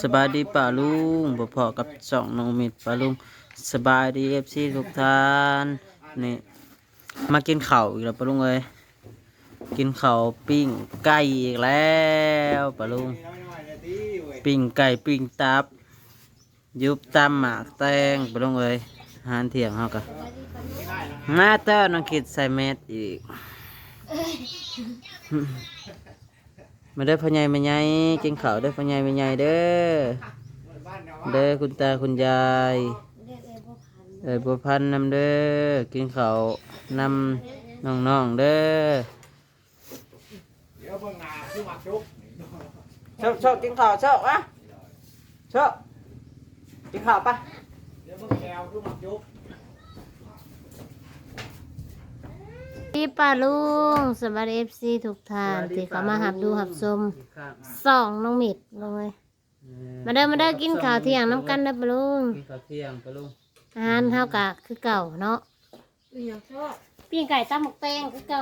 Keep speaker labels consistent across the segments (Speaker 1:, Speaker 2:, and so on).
Speaker 1: สบายดีป่าลุงบ่พอกับสองน้องมิดป่าลุงสบายดีเอฟซีทุกท่านนี่มากินข้าวอีกแล้วป่าลุงเอ้ยกินข้าวปิ้งไก่อีกแล้วป่าลุงปิ้งไก่ปิ้งตับ ยุบตามหมากแตงป่าลุงเอ้ยอาหารเที่ยงเฮากะมาเต้าน้องคิดใส่เม็ดอีก มาเด้อพ่อใหญ่แม่ใหญ่กินข้าวเด้อพ่อใหญ่แม่ใหญ่เด้อเด้อคุณตาคุณยายเอ้ยบัวพันธุ์นำเด้อกินข้าวนำน้องๆเด้อ
Speaker 2: เดี๋ยวเบิ่งหน้าคือหมักจุก
Speaker 1: ชอบชอบกินข้าวชอบอะชอบกินข้าวปะ
Speaker 2: เดี๋ยวเบิ่งแก้วคือหมักจุก
Speaker 3: พี่ป้าลุงสวัสดีเอฟซีทุกท่านที่เขามาหับดูหับชมสองน้องมิดลงเลยมาเด้อมาเด้อกินข้าวเที่ยงน้ำกันเด้อป้าลุง
Speaker 1: กินข้าวเที่ยงปะลุง
Speaker 3: อาหารเท่ากะคือเก่าเนาะปิ้งไก่ตั้มหมกแตงคือเก่า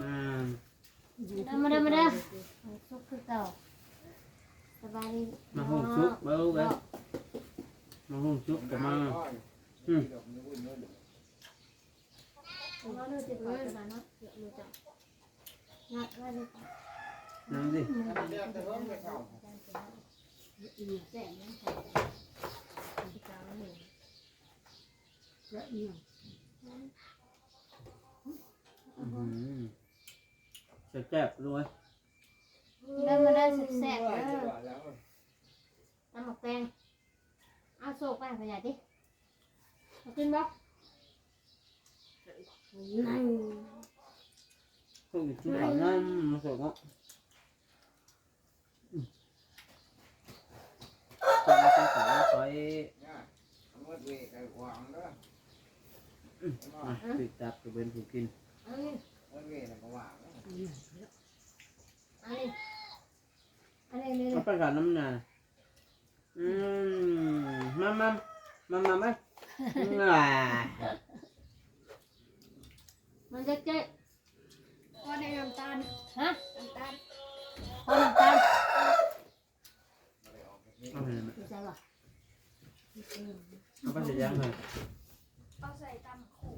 Speaker 1: มา
Speaker 3: เด้อมาเด้อมาเด้อซุปคือเก่าสบายดี
Speaker 1: มาหุงซุปมาลุงเอ้ยมาหุงซุปกับมาอืม
Speaker 3: เอาเด้อติดไว้ก่อนเนาะเดี๋ยวมือจับนัดไว้เลยค่ะ
Speaker 1: นั่งดิ
Speaker 2: เดี๋ยวจะเริ่มไปเข้า
Speaker 3: แจ้งนะค่ะ
Speaker 1: อื้อหือแซ่บๆลุงเอ้ย
Speaker 3: เด้อมาเด้อแซ่บๆ
Speaker 2: เอ
Speaker 3: เด้อ
Speaker 2: อแล้ว
Speaker 3: ตำหมกแตงเอาโซกไปขยายดิเอาขึ้นบ่
Speaker 1: พวก นี้กินข้าวนั่นมาส่เนาะอืมส่งมากินข้าวแล้วคอย
Speaker 2: เนี่ยเอามือเวกไอ้วางเด้อ
Speaker 1: อะติดจับกับเป็นผู้กิน
Speaker 3: เอานี่
Speaker 2: มือเวกแล้วก็วางเด้อ
Speaker 3: เอานี่อันนี้นี่
Speaker 1: เอาไปกับน้ำหนาอืมมามามามาไหมอ่า
Speaker 3: มันจะเจ๊
Speaker 4: ก็ได้น้ำตาล
Speaker 3: ฮะ
Speaker 4: น้ำตาล
Speaker 3: พอน้ำตาล
Speaker 1: เอาไปเลยไหม
Speaker 3: ดีใจบ่
Speaker 1: เอาไปเสียยังเลย
Speaker 4: เอาใส่ตำขู่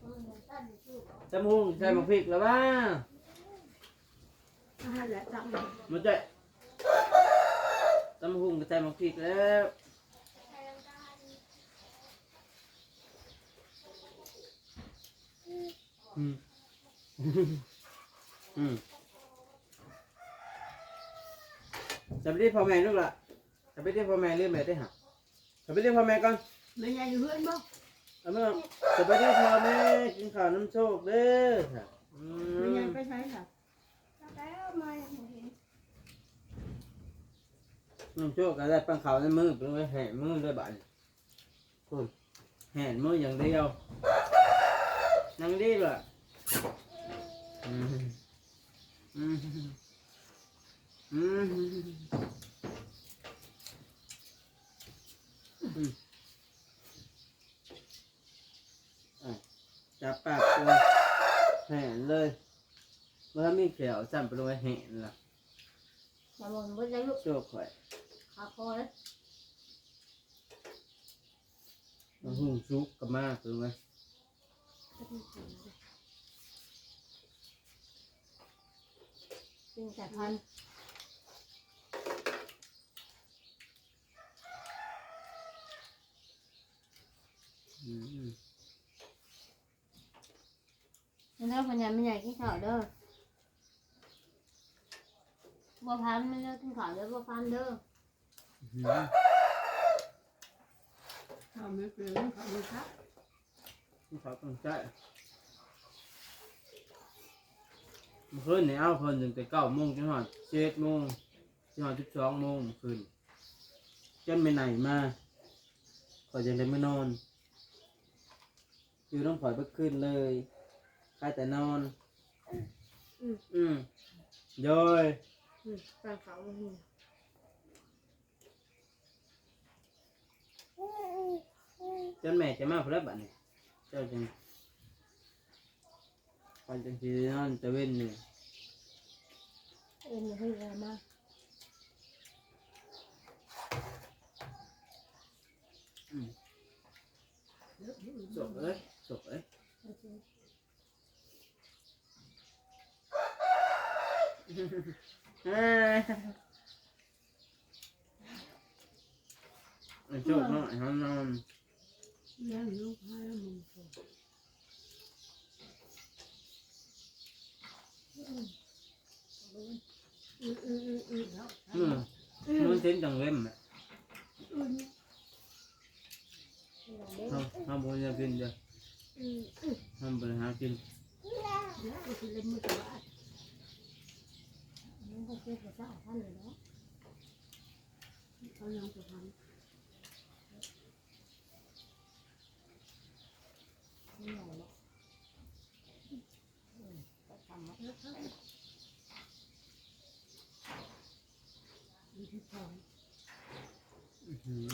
Speaker 3: พอน้ำตาลดีชื่อบ่
Speaker 1: จมูกใส่หมกพริกแล้วบ้า
Speaker 4: อาหารและตำ
Speaker 1: มันจะจมูกก็ใส่หมกพริกแล้ว
Speaker 4: ใส่น้ำตาล
Speaker 1: อืมอืมจะไปเรียกพ่อแม่ลูกละจะไปเรียกพ่อแม่เรียกแม่ได้หะจะไปเรียกพ่อแม่ก่อน
Speaker 4: ไม่ใช่อยู่เพื่อนบ่
Speaker 1: เอาเมื่อจะไปเรียกพ่อแม่กินข้าวน้ำโชคเด้อค่ะอื
Speaker 4: ไม่ใช่
Speaker 1: ม
Speaker 4: ไปใช้ค่ะแล้วมาอย่างเห็น
Speaker 1: น้ำโชคก็ได้ปังเขาในมือเป็นไว้แห่มือด้วยบ้านคุณแห่มืออย่างเดียว นังดีเลยอืมอืมอืมอืมอะจับปากตัวแห่เลยเมื่อมีแขวจำไปเลงไปแห่ล่ะ
Speaker 3: อย่าบ่นบ่ได้ลูก
Speaker 1: โชคข่อย
Speaker 3: ขาคอเลย
Speaker 1: มาหุ่งซุกกับมากเล ย
Speaker 3: ปิ้งไก่พันธุ์
Speaker 1: อืม
Speaker 3: เด้อพันยาไม่ใหญ่กินข้าวเด้อบัวพันธุ์ไม่เด้อกินข้าวเด้อบัวพันธุ์เด้อ
Speaker 1: อืม
Speaker 4: ทำไม่เป็นทำไม่ครับ
Speaker 1: ขอตั้งใจเมื่อคืนเนี่ยเอาเพิ่นถึงแต่เก้าโมงจนหอดเจ็ดโมงจนหอดสิบสองโมงเมื่อคืนจนไปไหนมาก็ยังได้ไม่นอน อยู่ต้องปล่อยเมื่อคืนเลยใครแต่นอน อืมโดย
Speaker 4: ปลาเขา
Speaker 1: จนแม่จะมาพลับบัดนี้เจ้าจังไปจังทีนั่นจะเว้นหนึ่ง
Speaker 3: เอ็นให้ยามาก
Speaker 1: จบเลยจบเลยเอ้ยจบเนาะนอน
Speaker 4: เลี้ยงลูกห้มึงโตอืมอืมอืมอืมแล้ว
Speaker 1: อืมมันเต็มจังเล่มอะ
Speaker 4: อืม
Speaker 1: เขาเขาบอกจะกินจ้ะ
Speaker 4: อืมอืม
Speaker 1: เขาไปหากิน
Speaker 4: แล้วก็คือเล่นมือกับบ้านมันก็เก็บไว้ซะท่านเลยเนาะเขายังจะทำไม่ไหวหรอกอืมก็ทำมาแล้วครับวิธีทำ
Speaker 1: อื้อหือ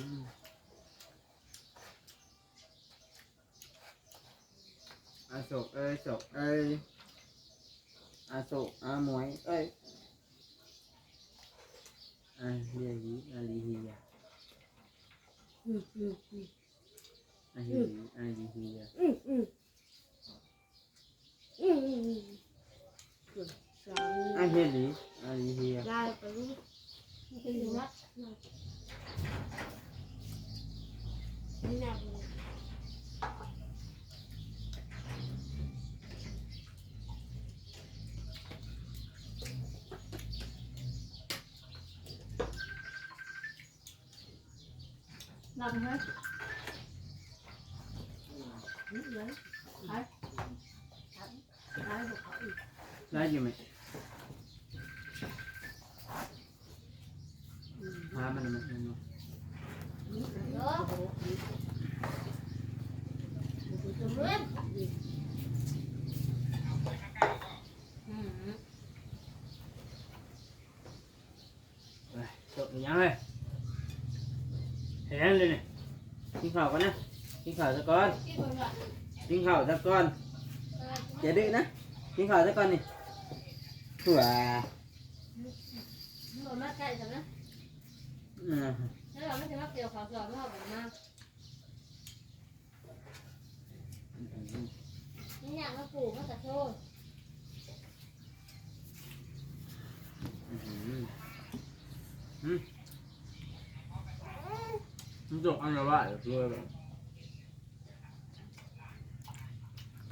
Speaker 1: อา โศกเอ้ยโศกเอ้ยอาโศกอาหมวยเอ้ยอาเฮียฮีอาลีเฮีย
Speaker 4: อืมอืมอืม
Speaker 1: อาเฮียฮีอาลีเฮีย
Speaker 4: อืมอืมอืมอืมอืมอืมสาม
Speaker 1: อาเฮียลีอาลีเฮีย
Speaker 4: ได้ไปลูกไม่เป็นไรนะนี่นะ
Speaker 3: ลำฮะ
Speaker 4: นี่เลยไปไปบอกเขาอีก
Speaker 1: ได้อยู่ไหมพามันมาเนาะ
Speaker 4: นี่เลย
Speaker 3: เนาะ
Speaker 4: โอ้โห
Speaker 3: จุ่ น
Speaker 1: ข้าวกันนะกินข้าวซะก่อน
Speaker 3: กินหมดละ
Speaker 1: กินข้าวซะก่อน
Speaker 3: เออ
Speaker 1: อย่าดื้อนะกินข้าวซะก่อนนี่ถั่ว
Speaker 3: หมดมาใกล้จังนะ
Speaker 1: อืม
Speaker 3: แล้วเราไม่ใช่ว่าเกี่ยวขาวสอบไม่เอาแบบมานี่อยากมาปลูกมาตะโชด
Speaker 1: อืมอื มมันจบอันละว่าเดี๋ยวด้วยแบบ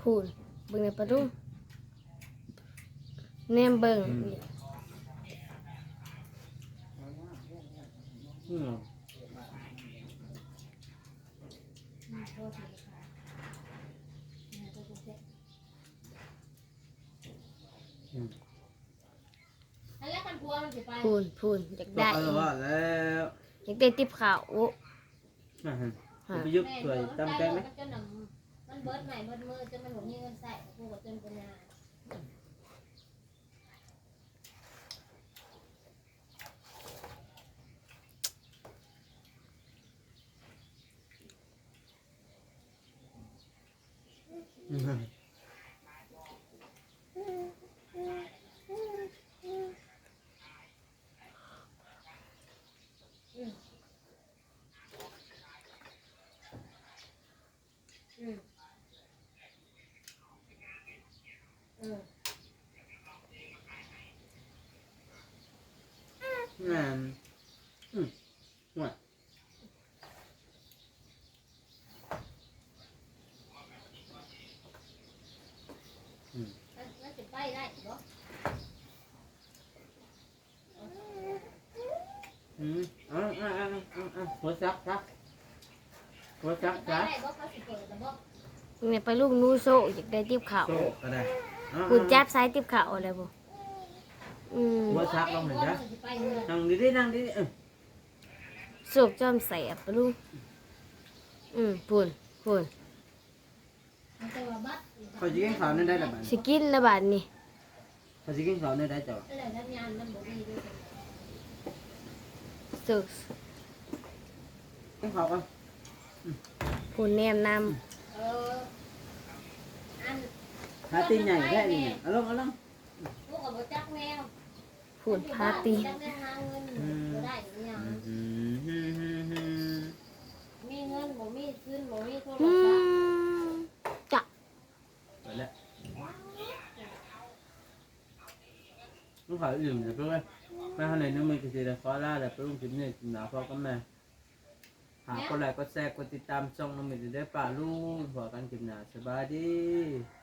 Speaker 3: พูนเบิ่งในประตูแนมเบิ่ง
Speaker 1: อืมอืม
Speaker 3: อันแรกกันพัวมันสิไป
Speaker 5: พูนพูนอยาก
Speaker 1: จบ
Speaker 5: ได้
Speaker 1: อันละว่าแล้ว
Speaker 5: อยากได้ติบขาว
Speaker 1: อ่าฮะจะไปยุบสวยตำแกงไหม
Speaker 3: จนหนังมันเบิดใหม่เบิดมือจนมันหมดมีเงินใส่กูก็จนปัญญา
Speaker 1: อืม
Speaker 3: อืมเออ
Speaker 1: งานอืมห่วย
Speaker 3: มันมันสิไปได้บ่
Speaker 1: อืมเอาเอาเอาเอาเอา หัวซักซักหัวซัก
Speaker 3: ไป
Speaker 1: ซัก
Speaker 3: ได้บ่เขาสิเปิดแต่บ่
Speaker 5: เนี่ยไปลูกนูโซอยากได้ติบขาว
Speaker 1: โซ่ก็ได้เอา
Speaker 5: กู
Speaker 1: เอา
Speaker 5: จับสายติบขาวอะไรบ่อืม
Speaker 1: หัวซักลงหน่อยจ้ะ
Speaker 3: สิไปเงิน
Speaker 1: นั่งดีดีๆนั่งดีดีๆเออ
Speaker 5: โศกจอมแสบไปลูกอืมพูนพูน
Speaker 3: มันจะว่าบัด
Speaker 1: เขาจะกินข้าวในได้หรือเปล่า
Speaker 5: สิกินละบาดนี่
Speaker 1: เขาจะกินข้าวในได้จ้ะ
Speaker 3: เต้อเน
Speaker 5: ผู้แนมน
Speaker 3: เออ อันา
Speaker 1: ตีนใหญ่แค่นี้เอาลงเอาลง
Speaker 3: พวกกับบ่จักแนวำ
Speaker 5: ผู้พาตี้
Speaker 1: มี
Speaker 3: เงินบ่มีซื้อบ่มีโทร
Speaker 5: อื
Speaker 3: ศัพท์
Speaker 5: มจะไปแล้
Speaker 1: วลูกขาอื่นเดี๋ยวไปเว้ยไปทางไหนน้ำมือกินเสร็จแล้วขอลาแต่เพื่อนกินเนี่ยกินหนาวพ่อกับแม่ หากคนไหนก็แชร์กดติดตามช่องน้องมิตรได้ป่าลุงพอกันกินหนาสบายดี
Speaker 4: บ